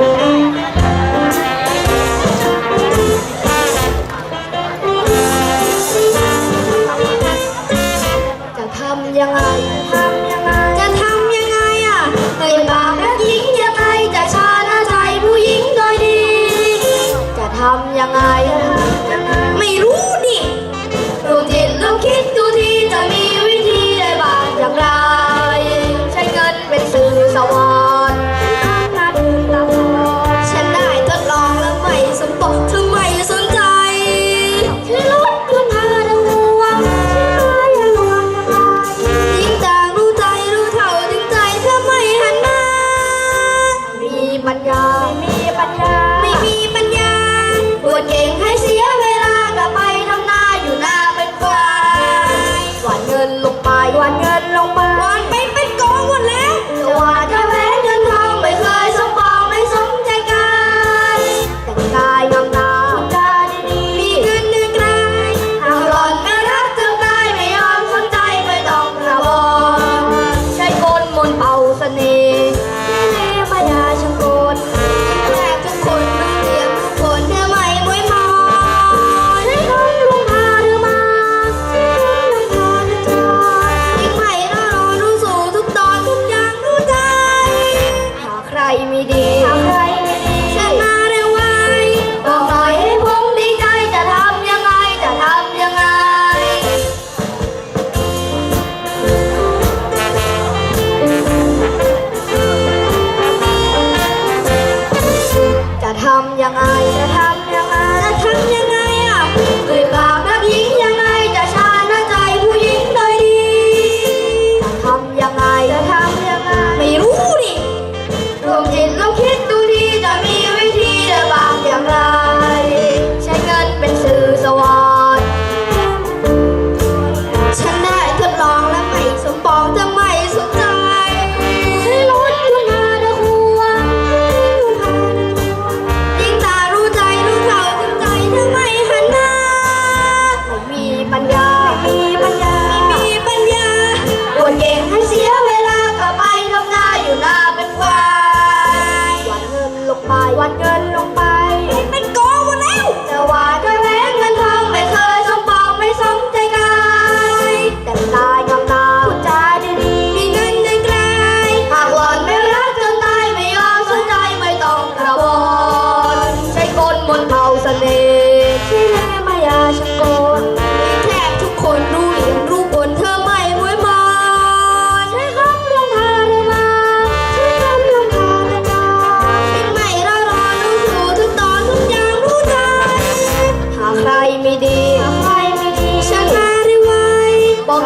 จะทำยังไง จะทำยังไงอะเอ่ยปากแยิงยังไง จะชาหน้ใจผู้หญิงโดยดี จะทำยังไง มีดี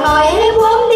nói bốn